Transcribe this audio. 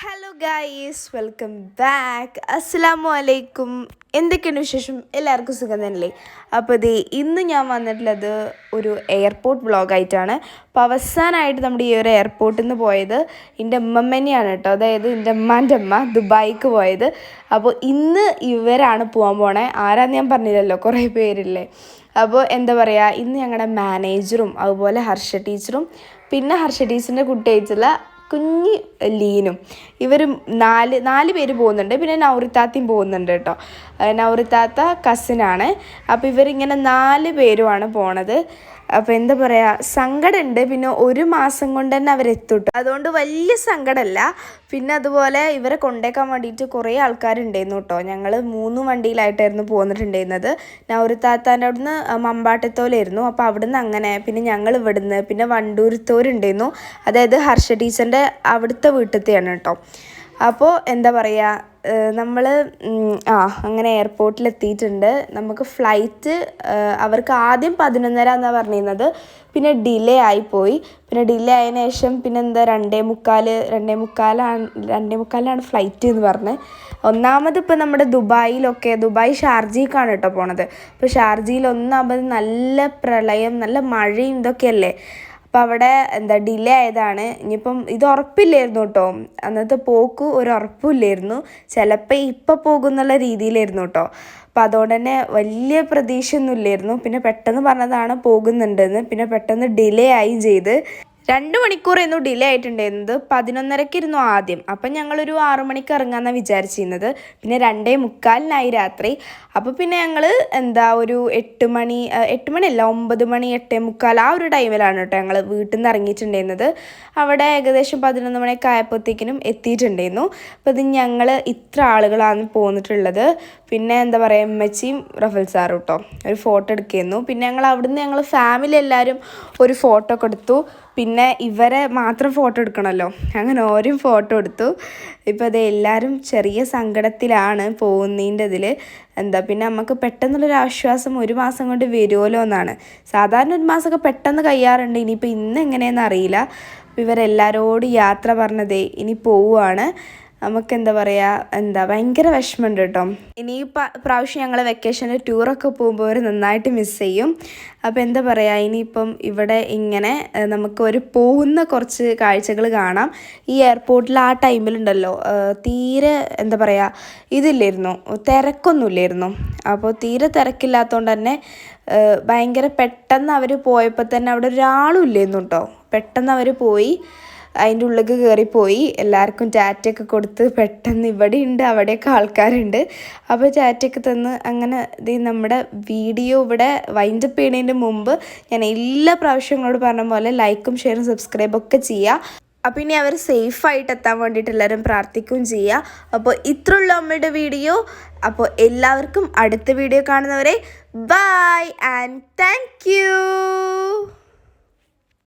Hello guys welcome back അസ്സാമു അലൈക്കും എന്തൊക്കെയാണ് വിശേഷം? എല്ലാവർക്കും സുഖം തന്നെയല്ലേ? അപ്പോൾ ഇത് ഇന്ന് ഞാൻ വന്നിട്ടുള്ളത് ഒരു എയർപോർട്ട് വ്ളോഗായിട്ടാണ് അപ്പോൾ അവസാനമായിട്ട് നമ്മുടെ ഈ ഒരു എയർപോർട്ടിൽ നിന്ന് പോയത് എന്റെ അമ്മമ്മനെയാണ് കേട്ടോ. അതായത് എന്റെ അമ്മാന്റെ അമ്മ ദുബായിക്ക് പോയത്. അപ്പോൾ ഇന്ന് ഇവരാണ് പോകാൻ പോണേ. ആരാന്ന് ഞാൻ പറഞ്ഞില്ലല്ലോ കുറേ പേരില്ലേ. അപ്പോൾ എന്താ പറയുക ഇന്ന് ഞങ്ങളുടെ മാനേജറും അതുപോലെ ഹർഷ ടീച്ചറും പിന്നെ ഹർഷ ടീച്ചറിന്റെ കുട്ടിയായിട്ടുള്ള കുഞ്ഞ് ലീനും. ഇവർ നാല് നാല് പേര് പോകുന്നുണ്ട്. പിന്നെ നൗറിത്താത്തയും പോകുന്നുണ്ട് കേട്ടോ. നൗറിത്താത്ത കസിനാണ്. അപ്പോൾ ഇവരിങ്ങനെ നാല് പേരുമാണ് പോണത്. അപ്പോൾ എന്താ പറയുക സങ്കടമുണ്ട് പിന്നെ ഒരു മാസം കൊണ്ട് തന്നെ അവരെത്തുട്ടോ അതുകൊണ്ട് വലിയ സങ്കടമല്ല പിന്നെ അതുപോലെ ഇവരെ കൊണ്ടേക്കാൻ വേണ്ടിയിട്ട് കുറേ ആൾക്കാരുണ്ടായിരുന്നു കേട്ടോ ഞങ്ങൾ മൂന്ന് വണ്ടിയിലായിട്ടായിരുന്നു പോന്നിട്ടുണ്ടായിരുന്നത്. നൗറിത്താത്താന്റെ അവിടുന്ന് മമ്പാട്ടത്തോലായിരുന്നു. അപ്പോൾ അവിടുന്ന് അങ്ങനെ പിന്നെ ഞങ്ങൾ ഇവിടുന്ന് പിന്നെ വണ്ടൂരത്തോരുണ്ടായിരുന്നു. അതായത് ഹർഷ ടീച്ചറിന്റെ അവിടുത്തെ വീട്ടിലത്തെയാണ് കേട്ടോ. അപ്പോൾ എന്താ പറയുക നമ്മൾ ആ അങ്ങനെ എയർപോർട്ടിൽ എത്തിയിട്ടുണ്ട് നമുക്ക് ഫ്ലൈറ്റ് അവർക്ക് ആദ്യം പതിനൊന്നര എന്നാണ് പറഞ്ഞിരുന്നത്. പിന്നെ ഡിലേ ആയിപ്പോയി. പിന്നെ ഡിലേ ആയതിനു ശേഷം പിന്നെ എന്താ രണ്ടേ മുക്കാൽ രണ്ടേ മുക്കാലാണ് രണ്ടേ മുക്കാലാണ് ഫ്ലൈറ്റ് എന്ന് പറഞ്ഞ്. ഒന്നാമത് ഇപ്പോൾ നമ്മുടെ ദുബായിലൊക്കെ ദുബായ് ഷാർജിക്കാണ് കേട്ടോ പോണത്. ഇപ്പോൾ ഷാർജിയിൽ ഒന്നാമത് നല്ല പ്രളയം നല്ല മഴയും ഇതൊക്കെയല്ലേ. അപ്പോൾ അവിടെ എന്താ ഡിലേ ആയതാണ്. ഇനിയിപ്പം ഇത് ഉറപ്പില്ലായിരുന്നു കേട്ടോ. അന്നത്തെ പോക്ക് ഒരു ഉറപ്പില്ലായിരുന്നു ചിലപ്പോൾ ഇപ്പം പോകുന്നുള്ള രീതിയിലായിരുന്നു കേട്ടോ. അപ്പം അതുകൊണ്ട് തന്നെ വലിയ പ്രതീക്ഷയൊന്നും ഇല്ലായിരുന്നു പിന്നെ പെട്ടെന്ന് പറഞ്ഞതാണ് പോകുന്നുണ്ടെന്ന്. പിന്നെ പെട്ടെന്ന് ഡിലേ ആയും ചെയ്ത്. രണ്ട് മണിക്കൂർ എന്നു ഡിലേ ആയിട്ടുണ്ടായിരുന്നത് പതിനൊന്നരക്കിരുന്നു ആദ്യം. അപ്പം ഞങ്ങളൊരു ആറു മണിക്ക് ഇറങ്ങാമെന്നാണ് വിചാരിച്ചിരുന്നത്. പിന്നെ രണ്ടേ മുക്കാലിനായി രാത്രി. അപ്പോൾ പിന്നെ ഞങ്ങൾ എന്താ ഒരു എട്ട് മണി എട്ട് മണിയല്ല ഒമ്പത് മണി എട്ടേ മുക്കാൽ ആ ഒരു ടൈമിലാണ് കേട്ടോ ഞങ്ങൾ വീട്ടിൽ നിന്ന് ഇറങ്ങിയിട്ടുണ്ടായിരുന്നത്. അവിടെ ഏകദേശം പതിനൊന്ന് മണിയൊക്കെ ആയപ്പോഴത്തേക്കിനും എത്തിയിട്ടുണ്ടായിരുന്നു. അപ്പോൾ ഇത് ഞങ്ങൾ ഇത്ര ആളുകളാണ് പോന്നിട്ടുള്ളത്. പിന്നെ എന്താ പറയുക എമ്മച്ചിയും റഫൽ സാറും കേട്ടോ ഒരു ഫോട്ടോ എടുക്കുന്നു. പിന്നെ ഞങ്ങൾ അവിടുന്ന് ഞങ്ങൾ ഫാമിലി എല്ലാവരും ഒരു ഫോട്ടോ ഒക്കെ എടുത്തു. പിന്നെ ഇവരെ മാത്രം ഫോട്ടോ എടുക്കണമല്ലോ അങ്ങനെ ഓരും ഫോട്ടോ എടുത്തു. ഇപ്പോൾ അത് എല്ലാവരും ചെറിയ സങ്കടത്തിലാണ് പോകുന്നതിന്റെ ഇതിൽ എന്താ പിന്നെ നമുക്ക് പെട്ടെന്നുള്ളൊരു ആശ്വാസം ഒരു മാസം കൊണ്ട് വരുമല്ലോ എന്നാണ്. സാധാരണ ഒരു മാസമൊക്കെ പെട്ടെന്ന് കഴിയാറുണ്ട്. ഇനിയിപ്പോൾ ഇന്ന് എങ്ങനെയെന്ന് അറിയില്ല. ഇവരെല്ലാവരോടും യാത്ര പറഞ്ഞതേ ഇനി പോവുകയാണ് നമുക്ക് എന്താ പറയുക എന്താ ഭയങ്കര വിഷമമുണ്ട് കേട്ടോ. ഇനി പ്രാവശ്യം ഞങ്ങൾ വെക്കേഷന് ടൂറൊക്കെ പോകുമ്പോൾ അവർ നന്നായിട്ട് മിസ് ചെയ്യും. അപ്പോൾ എന്താ പറയുക ഇനിയിപ്പം ഇവിടെ ഇങ്ങനെ നമുക്ക് ഒരു പോകുന്ന കുറച്ച് കാഴ്ചകൾ കാണാം. ഈ എയർപോർട്ടിൽ ആ ടൈമിലുണ്ടല്ലോ തീരെ എന്താ പറയുക ഇതില്ലായിരുന്നു തിരക്കൊന്നുമില്ലായിരുന്നു അപ്പോൾ തീരെ തിരക്കില്ലാത്തതുകൊണ്ട് തന്നെ ഭയങ്കര പെട്ടെന്ന് അവർ പോയപ്പോൾ തന്നെ അവിടെ ഒരാളും ഇല്ലായിരുന്നു കേട്ടോ. പെട്ടെന്ന് അവർ പോയി അതിന്റെ ഉള്ളിലേക്ക് കയറിപ്പോയി. എല്ലാവർക്കും ടാറ്റയൊക്കെ കൊടുത്ത് പെട്ടെന്ന് ഇവിടെ ഉണ്ട് അവിടെയൊക്കെ ആൾക്കാരുണ്ട്. അപ്പോൾ ടാറ്റയൊക്കെ തന്ന് അങ്ങനെ ഇത് നമ്മുടെ വീഡിയോ ഇവിടെ വൈൻഡപ്പ് ചെയ്യുന്നതിന് മുമ്പ് ഞാൻ എല്ലാ പ്രാവശ്യങ്ങളോട് പറഞ്ഞ പോലെ ലൈക്കും ഷെയറും സബ്സ്ക്രൈബും ഒക്കെ ചെയ്യുക. അപ്പോൾ ഇനി അവർ സേഫായിട്ട് എത്താൻ വേണ്ടിയിട്ട് എല്ലാവരും പ്രാർത്ഥിക്കുകയും ചെയ്യുക. അപ്പോൾ ഇത്രയുള്ള അമ്മയുടെ വീഡിയോ. അപ്പോൾ എല്ലാവർക്കും അടുത്ത വീഡിയോ കാണുന്നവരെ ബൈ ആൻഡ് താങ്ക്